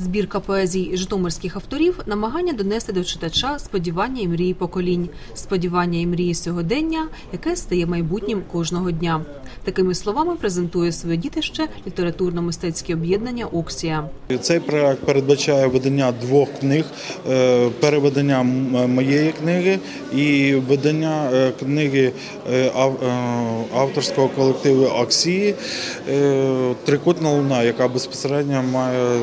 Збірка поезій житомирських авторів намагання донести до читача сподівання і мрії поколінь, сподівання і мрії сьогодення, яке стає майбутнім кожного дня. Такими словами презентує своє дітище літературно-мистецьке об'єднання Оксія. Цей проект передбачає видання двох книг: е, переведення моєї книги і видання е, книги е, ав- е, авторського колективу Аксії е, Трикутна луна, яка безпосередньо має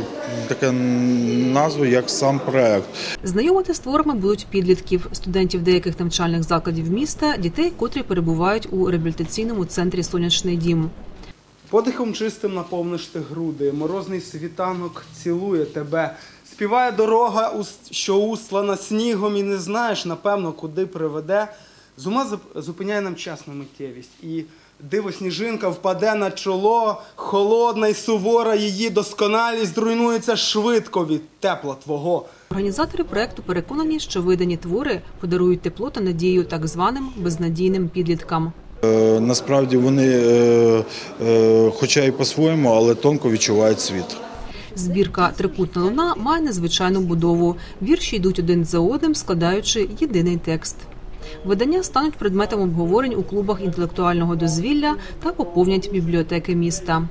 таке назву як сам проект. Знайомити з творами будуть підлітків, студентів деяких навчальних закладів міста, дітей, котрі перебувають у реабілітаційному центрі Сонячний дім. Подихом чистим наповниш ти груди, морозний світанок цілує тебе. Співає дорога, ус- що услана снігом, і не знаєш, напевно, куди приведе. З ума зуп- зупиняє нам час на миттєвість. І диво сніжинка впаде на чоло, холодна й сувора її досконалість зруйнується швидко від тепла твого. Організатори проекту переконані, що видані твори подарують тепло та надію так званим безнадійним підліткам. Е, Насправді вони, е, е, хоча й по-своєму, але тонко відчувають світ. Збірка Трикутна луна має незвичайну будову. Вірші йдуть один за одним, складаючи єдиний текст. Видання стануть предметом обговорень у клубах інтелектуального дозвілля та поповнять бібліотеки міста.